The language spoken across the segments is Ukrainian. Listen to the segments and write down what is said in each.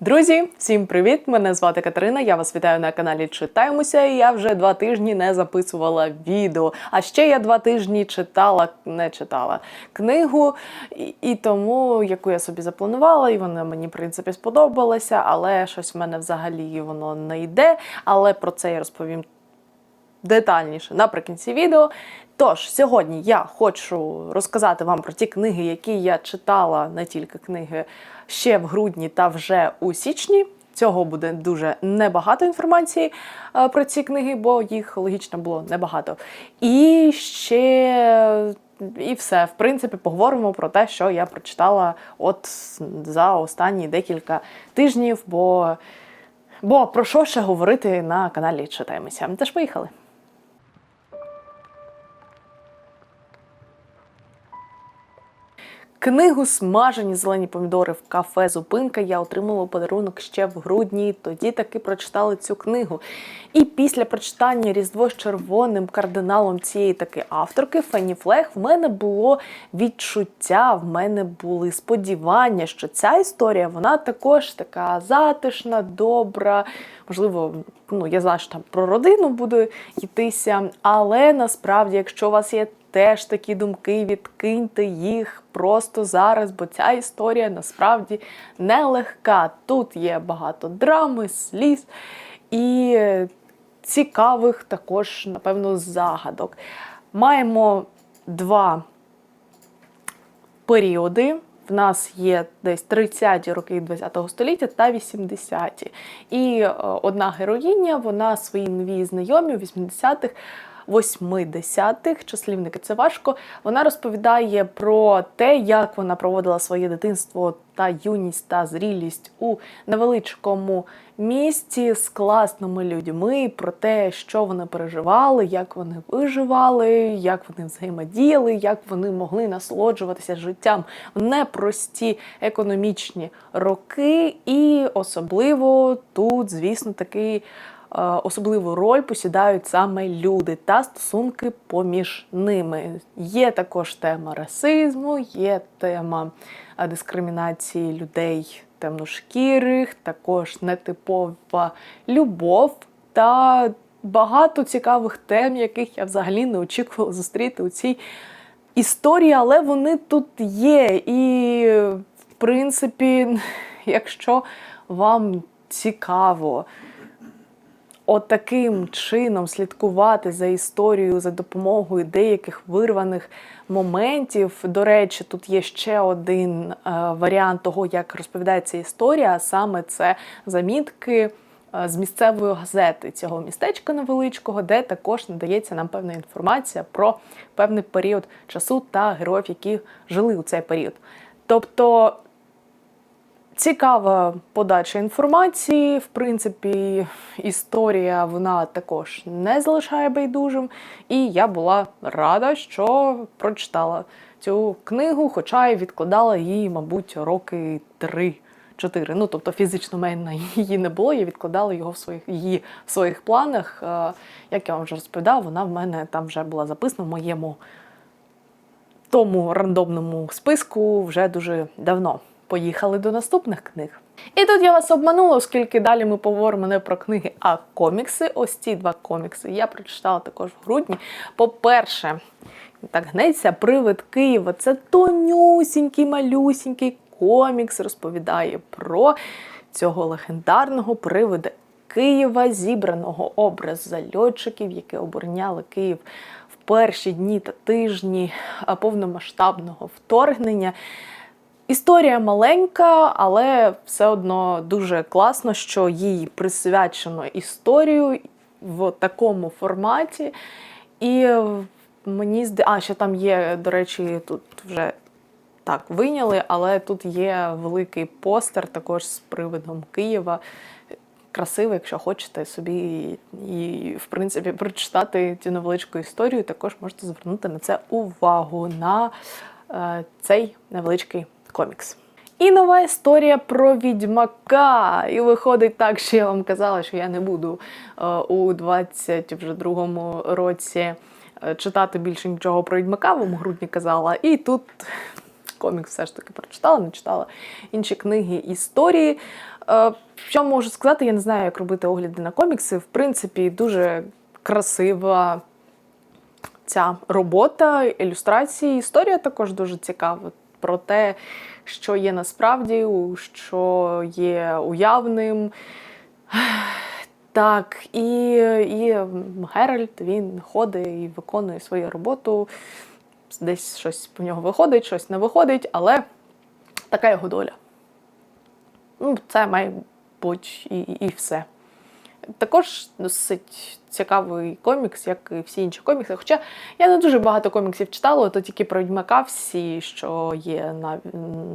Друзі, всім привіт! Мене звати Катерина. Я вас вітаю на каналі Читаємося. І я вже два тижні не записувала відео. А ще я два тижні читала, не читала книгу, і, і тому, яку я собі запланувала, і вона мені в принципі сподобалася, але щось в мене взагалі воно не йде. Але про це я розповім детальніше наприкінці відео. Тож, сьогодні я хочу розказати вам про ті книги, які я читала, не тільки книги ще в грудні та вже у січні. Цього буде дуже небагато інформації е, про ці книги, бо їх логічно було небагато. І ще і все. В принципі, поговоримо про те, що я прочитала от за останні декілька тижнів. Бо, бо про що ще говорити на каналі Читаємося. Тож поїхали. Книгу Смажені зелені помідори в кафе Зупинка я отримала у подарунок ще в грудні. Тоді таки прочитала цю книгу. І після прочитання Різдво з червоним кардиналом цієї таки авторки Фенні Флег в мене було відчуття, в мене були сподівання, що ця історія вона також така затишна, добра. Можливо, ну я знаю, що там про родину буде йтися, але насправді, якщо у вас є теж такі думки, відкиньте їх просто зараз, бо ця історія насправді нелегка. Тут є багато драми, сліз і цікавих також, напевно, загадок. Маємо два періоди. В нас є десь 30-ті роки ХХ століття та 80-ті. І е, одна героїня, вона своїй новій знайомі у 80-х 80-х, числівники це важко. Вона розповідає про те, як вона проводила своє дитинство та юність та зрілість у невеличкому місті з класними людьми, про те, що вони переживали, як вони виживали, як вони взаємодіяли, як вони могли насолоджуватися життям в непрості економічні роки, і особливо тут, звісно, такий. Е, особливу роль посідають саме люди та стосунки поміж ними. Є також тема расизму, є тема е, дискримінації людей темношкірих, також нетипова любов та багато цікавих тем, яких я взагалі не очікувала зустріти у цій історії, але вони тут є. І, в принципі, якщо вам цікаво, от таким чином слідкувати за історією за допомогою деяких вирваних моментів. До речі, тут є ще один е, варіант того, як розповідається історія, а саме це замітки. е, З місцевої газети цього містечка невеличкого, де також надається нам певна інформація про певний період часу та героїв, які жили у цей період. Тобто Цікава подача інформації. В принципі, історія вона також не залишає байдужим. І я була рада, що прочитала цю книгу, хоча й відкладала її, мабуть, роки три. Чотири. Ну, тобто фізично в мене її не було, я відкладала його в своїх її в своїх планах. Е, Як я вам вже розповідала, вона в мене там вже була записана в моєму тому рандомному списку вже дуже давно. Поїхали до наступних книг. І тут я вас обманула, оскільки далі ми поговоримо не про книги, а комікси. Ось ці два комікси я прочитала також в грудні. По-перше, так гнеться Привид Києва. Це тонюсінький, малюсінький комікс розповідає про цього легендарного привида Києва, зібраного образ зальотчиків, які обороняли Київ в перші дні та тижні повномасштабного вторгнення. Історія маленька, але все одно дуже класно, що їй присвячено історію в такому форматі. І мені зда... А, ще там є, до речі, тут вже так виняли, але тут є великий постер також з привидом Києва. Красивий, якщо хочете собі і, в принципі, прочитати цю невеличку історію, також можете звернути на це увагу на е, цей невеличкий комікс. І нова історія про відьмака. І виходить так, що я вам казала, що я не буду е, у 22-му році е, читати більше нічого про відьмака, вам грудні казала. І тут комікс все ж таки прочитала, не читала інші книги історії. Е, Що можу сказати, я не знаю, як робити огляди на комікси. В принципі, дуже красива ця робота, ілюстрації. Історія також дуже цікава про те, що є насправді, що є уявним. Так, і, і Геральт він ходить і виконує свою роботу. Десь щось по нього виходить, щось не виходить, але така його доля. Ну, це має бути і, і все. Також досить цікавий комікс, як і всі інші комікси. Хоча я не дуже багато коміксів читала, то тільки про Відьмака всі, що є на,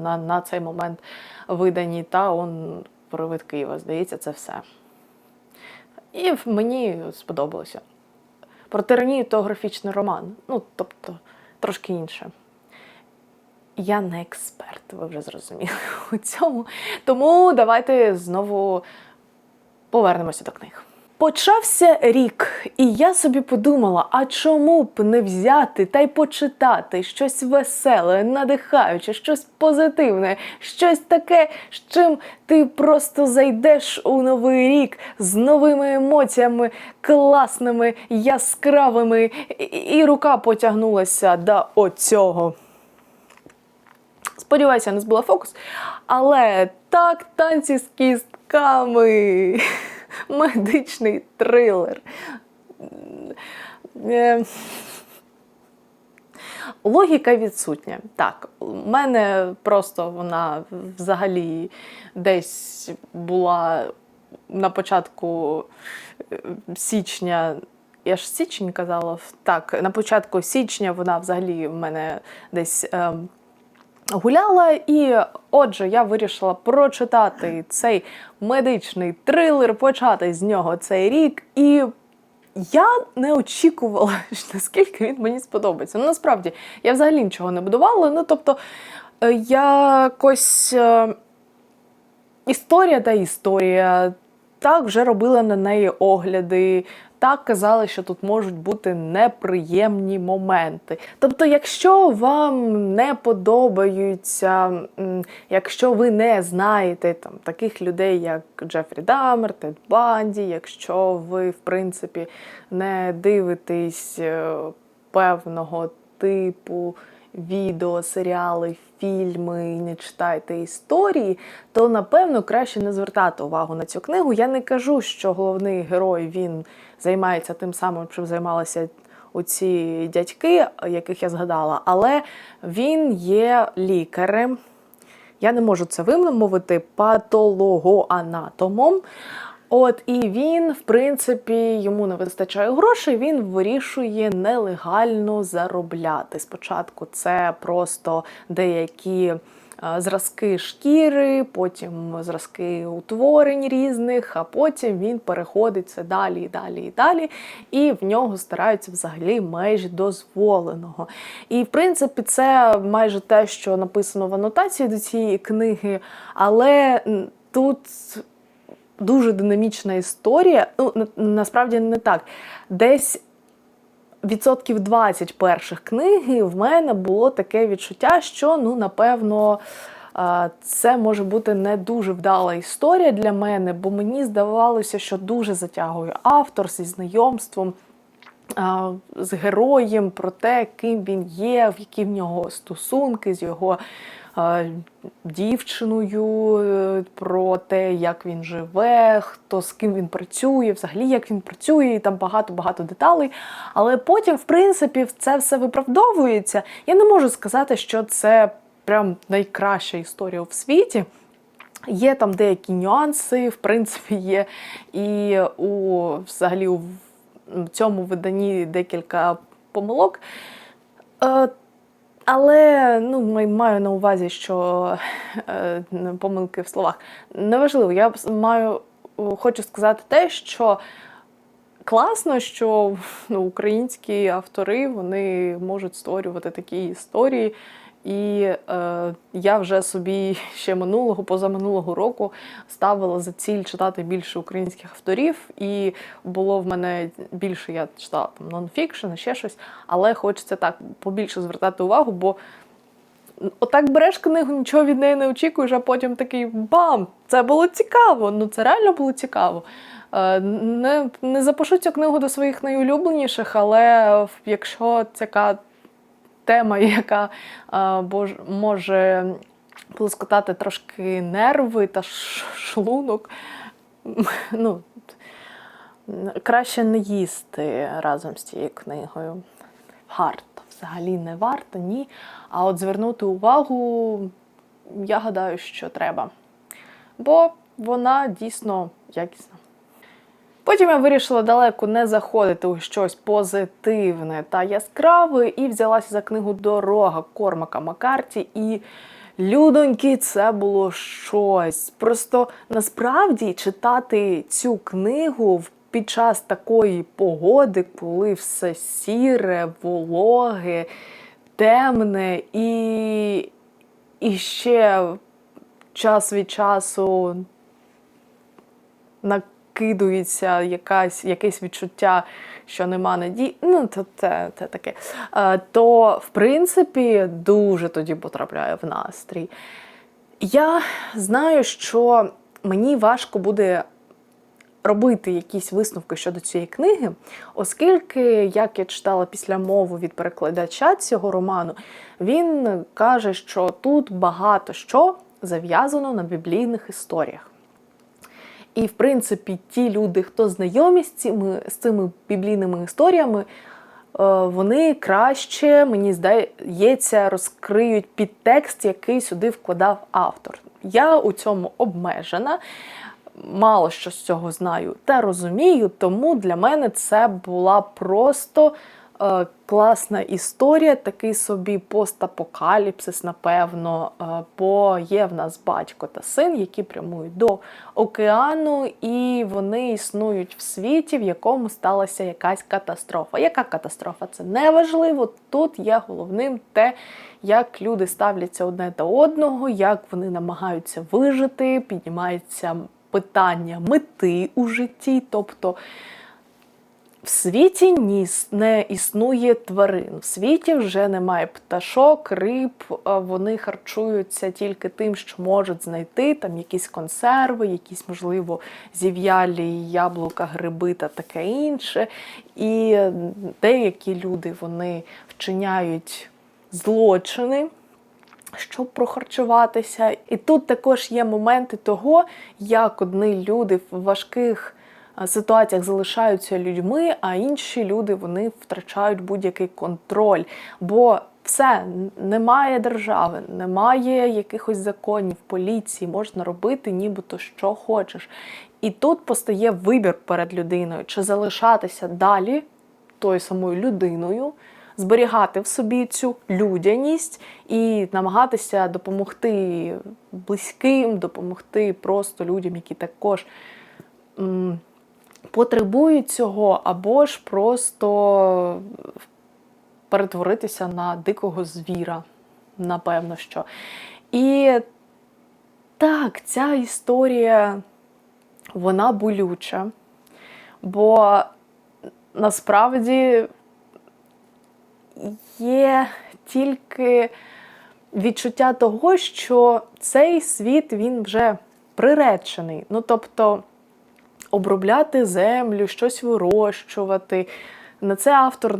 на, на цей момент видані, та он Привид Києва, здається, це все. І мені сподобалося. Про тиранію то графічний роман. Ну, тобто, трошки інше. Я не експерт, ви вже зрозуміли у цьому. Тому давайте знову повернемося до книг. Почався рік, і я собі подумала: а чому б не взяти та й почитати щось веселе, надихаюче, щось позитивне, щось таке, з чим ти просто зайдеш у новий рік з новими емоціями, класними, яскравими, і, рука потягнулася до оцього. Сподіваюся, не збила фокус. Але так, танці з кістками. Медичний трилер. Е, Логіка відсутня. Так, у мене просто вона взагалі десь була на початку е, січня. Я ж січень казала. Так, на початку січня вона взагалі в мене десь. ем, гуляла, і отже, я вирішила прочитати цей медичний трилер, почати з нього цей рік. І я не очікувала, наскільки він мені сподобається. Ну, насправді, я взагалі нічого не будувала. Ну, тобто, е, якось е, історія та історія. Так, вже робила на неї огляди. Так казали, що тут можуть бути неприємні моменти. Тобто, якщо вам не подобаються, якщо ви не знаєте там таких людей, як Джефрі Дамер, Тед Банді, якщо ви, в принципі, не дивитесь е, певного типу відео, серіали, фільми і не читаєте історії, то напевно краще не звертати увагу на цю книгу. Я не кажу, що головний герой він займається тим самим, чим займалися оці дядьки, яких я згадала, але він є лікарем. Я не можу це вимовити патологоанатомом. От і він, в принципі, йому не вистачає грошей. Він вирішує нелегально заробляти. Спочатку це просто деякі е, зразки шкіри, потім зразки утворень різних, а потім він переходить це далі і далі і далі. І в нього стараються взагалі межі дозволеного. І в принципі, це майже те, що написано в анотації до цієї книги, але тут дуже динамічна історія. Ну, насправді не так. Десь відсотків 20 перших книги в мене було таке відчуття, що ну, напевно. Це може бути не дуже вдала історія для мене, бо мені здавалося, що дуже затягує автор зі знайомством з героєм про те, ким він є, в які в нього стосунки з його дівчиною, е, про те, як він живе, хто з ким він працює, взагалі як він працює, і там багато-багато деталей. Але потім, в принципі, це все виправдовується. Я не можу сказати, що це прям найкраща історія в світі. Є там деякі нюанси, в принципі, є і у взагалі у цьому виданні декілька помилок. Е, але ну, маю на увазі, що е, помилки в словах. Неважливо, я маю, хочу сказати те, що класно, що ну, українські автори вони можуть створювати такі історії. І е, я вже собі ще минулого, позаминулого року ставила за ціль читати більше українських авторів, і було в мене більше, я читала там нонфікшн, ще щось, але хочеться так побільше звертати увагу, бо отак береш книгу, нічого від неї не очікуєш, а потім такий бам! Це було цікаво. Ну це реально було цікаво. Е, Не, не запишу цю книгу до своїх найулюбленіших, але якщо така тема, яка може полоскотати трошки нерви та шлунок, ну, краще не їсти разом з цією книгою. Варто, взагалі не варто, ні. А от звернути увагу, я гадаю, що треба. Бо вона дійсно якісна. Потім я вирішила далеко не заходити у щось позитивне та яскраве і взялася за книгу Дорога Кормака Маккарті. І людоньки, це було щось. Просто насправді читати цю книгу під час такої погоди, коли все сіре, вологе, темне і, і ще час від часу накидується якась, якесь відчуття, що нема надії. Ну, то це, це таке. Е, То, в принципі, дуже тоді потрапляє в настрій. Я знаю, що мені важко буде робити якісь висновки щодо цієї книги, оскільки, як я читала після мову від перекладача цього роману, він каже, що тут багато що зав'язано на біблійних історіях. І, в принципі, ті люди, хто знайомі з цими, з цими біблійними історіями, е, вони краще, мені здається, розкриють підтекст, який сюди вкладав автор. Я у цьому обмежена, мало що з цього знаю та розумію, тому для мене це була просто е, класна історія, такий собі постапокаліпсис, напевно. Е, бо є в нас батько та син, які прямують до океану, і вони існують в світі, в якому сталася якась катастрофа. Яка катастрофа? Це не важливо. Тут є головним те, як люди ставляться одне до одного, як вони намагаються вижити, піднімається питання мети у житті. Тобто в світі ні, не існує тварин. В світі вже немає пташок, риб, вони харчуються тільки тим, що можуть знайти, там якісь консерви, якісь, можливо, зів'ялі яблука, гриби та таке інше. І деякі люди вони вчиняють злочини щоб прохарчуватися. І тут також є моменти того, як одні люди в важких ситуаціях залишаються людьми, а інші люди вони втрачають будь-який контроль. Бо все, немає держави, немає якихось законів, поліції, можна робити нібито що хочеш. І тут постає вибір перед людиною, чи залишатися далі тою самою людиною, зберігати в собі цю людяність і намагатися допомогти близьким, допомогти просто людям, які також потребують цього, або ж просто перетворитися на дикого звіра, напевно що. І так, ця історія, вона болюча, бо насправді є тільки відчуття того, що цей світ він вже приречений. Ну, тобто обробляти землю, щось вирощувати. На це автор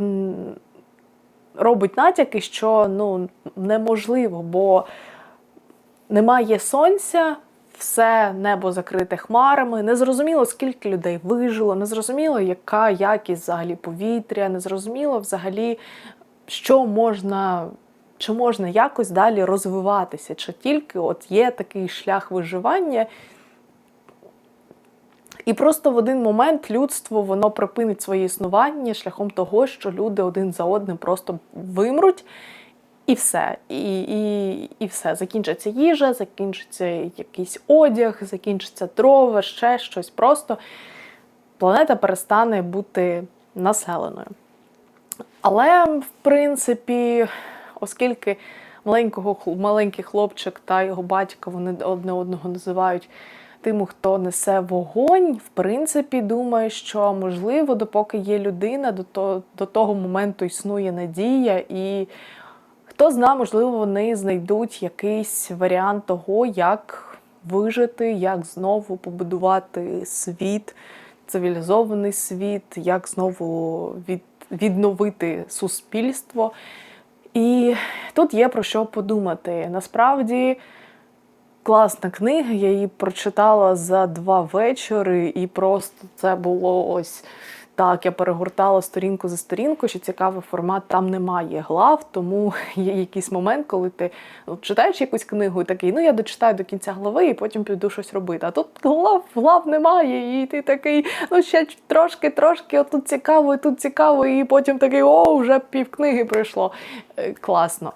робить натяки, що ну, неможливо, бо немає сонця, все небо закрите хмарами. Незрозуміло, скільки людей вижило, незрозуміло, яка якість взагалі повітря, незрозуміло взагалі, що можна, чи можна якось далі розвиватися, чи тільки от є такий шлях виживання. І просто в один момент людство воно припинить своє існування шляхом того, що люди один за одним просто вимруть, і все. І, і, і все. Закінчиться їжа, закінчиться якийсь одяг, закінчиться дрова, ще щось. Просто планета перестане бути населеною. Але, в принципі, оскільки маленького, маленький хлопчик та його батько вони одне одного називають тим, хто несе вогонь, в принципі, думаю, що можливо, допоки є людина, до того, до того моменту існує надія, і Хто знає, можливо, вони знайдуть якийсь варіант того, як вижити, як знову побудувати світ, цивілізований світ, як знову від, відновити суспільство. І тут є про що подумати. Насправді класна книга, я її прочитала за два вечори, і просто це було ось так. Я перегортала сторінку за сторінкою, що цікавий формат, там немає глав, тому є якийсь момент, коли ти ну, читаєш якусь книгу і такий, ну я дочитаю до кінця глави і потім піду щось робити. А тут глав, глав немає, і ти такий, ну ще трошки, трошки, отут цікаво, тут цікаво, і потім такий, о, вже пів книги пройшло. Е, Класно.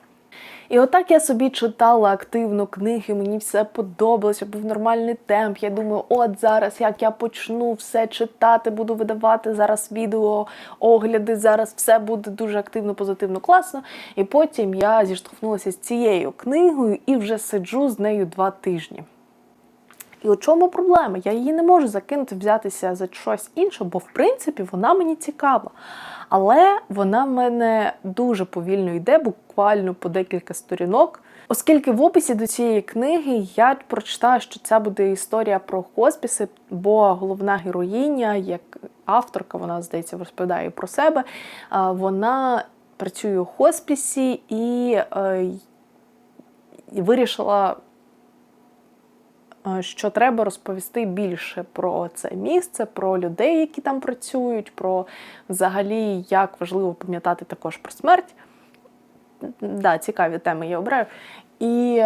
І отак я собі читала активно книги, мені все подобалося, був нормальний темп. Я думаю, от зараз як я почну все читати, буду видавати зараз відео, огляди, зараз все буде дуже активно, позитивно, класно. І потім я зіштовхнулася з цією книгою і вже сиджу з нею два тижні. І у чому проблема? Я її не можу закинути, взятися за щось інше, бо в принципі вона мені цікава. Але вона в мене дуже повільно йде, буквально по декілька сторінок. Оскільки в описі до цієї книги я прочитала, що це буде історія про хоспіси, бо головна героїня, як авторка, вона здається, розповідає про себе. Вона працює у хоспісі і е, вирішила що треба розповісти більше про це місце, про людей, які там працюють, про взагалі, як важливо пам'ятати також про смерть. Да, цікаві теми я обираю. І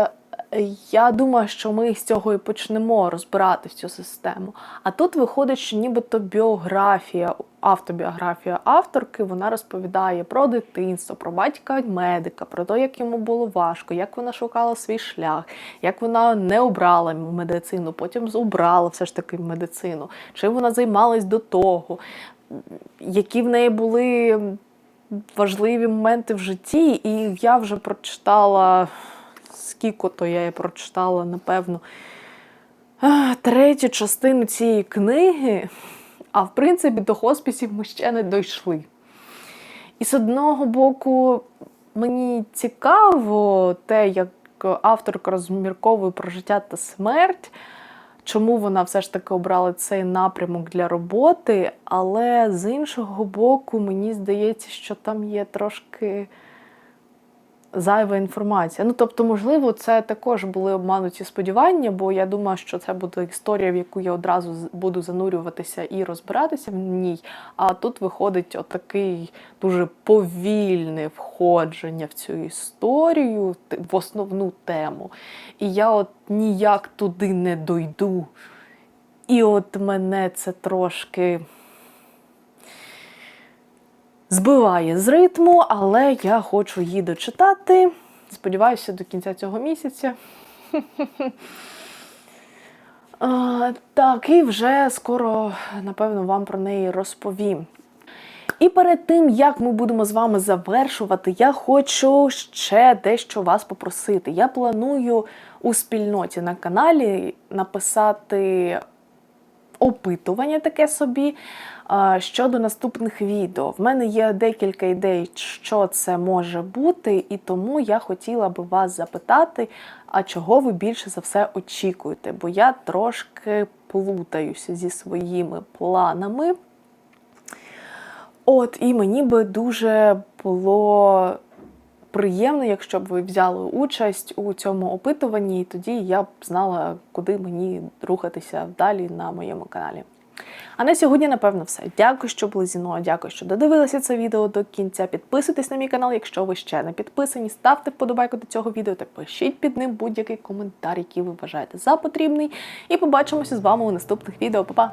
я думаю, що ми з цього і почнемо розбирати цю систему. А тут виходить, що нібито біографія, автобіографія авторки, вона розповідає про дитинство, про батька медика, про те, як йому було важко, як вона шукала свій шлях, як вона не обрала медицину, потім обрала все ж таки медицину, чим вона займалась до того, які в неї були важливі моменти в житті, і я вже прочитала скільки то я її прочитала, напевно, третю частину цієї книги, а в принципі до хоспісів ми ще не дійшли. І з одного боку, мені цікаво те, як авторка розмірковує про життя та смерть, чому вона все ж таки обрала цей напрямок для роботи, але з іншого боку, мені здається, що там є трошки зайва інформація. Ну, тобто, можливо, це також були обмануті сподівання, бо я думаю, що це буде історія, в яку я одразу буду занурюватися і розбиратися в ній. А тут виходить отакий дуже повільне входження в цю історію, в основну тему. І я от ніяк туди не дойду. І от мене це трошки збиває з ритму, але я хочу її дочитати. Сподіваюся, до кінця цього місяця. Так, і вже скоро, напевно, вам про неї розповім. І перед тим, як ми будемо з вами завершувати, я хочу ще дещо вас попросити. Я планую у спільноті на каналі написати опитування таке собі щодо наступних відео. В мене є декілька ідей, що це може бути, і тому я хотіла би вас запитати, а чого ви більше за все очікуєте? Бо я трошки плутаюся зі своїми планами. От, і мені би дуже було приємно, якщо б ви взяли участь у цьому опитуванні, і тоді я б знала, куди мені рухатися далі на моєму каналі. А на сьогодні, напевно, все. Дякую, що були зі мною. Дякую, що додивилися це відео до кінця. Підписуйтесь на мій канал, якщо ви ще не підписані. Ставте вподобайку до цього відео та пишіть під ним будь-який коментар, який ви вважаєте за потрібний. І побачимося з вами у наступних відео. Па-па!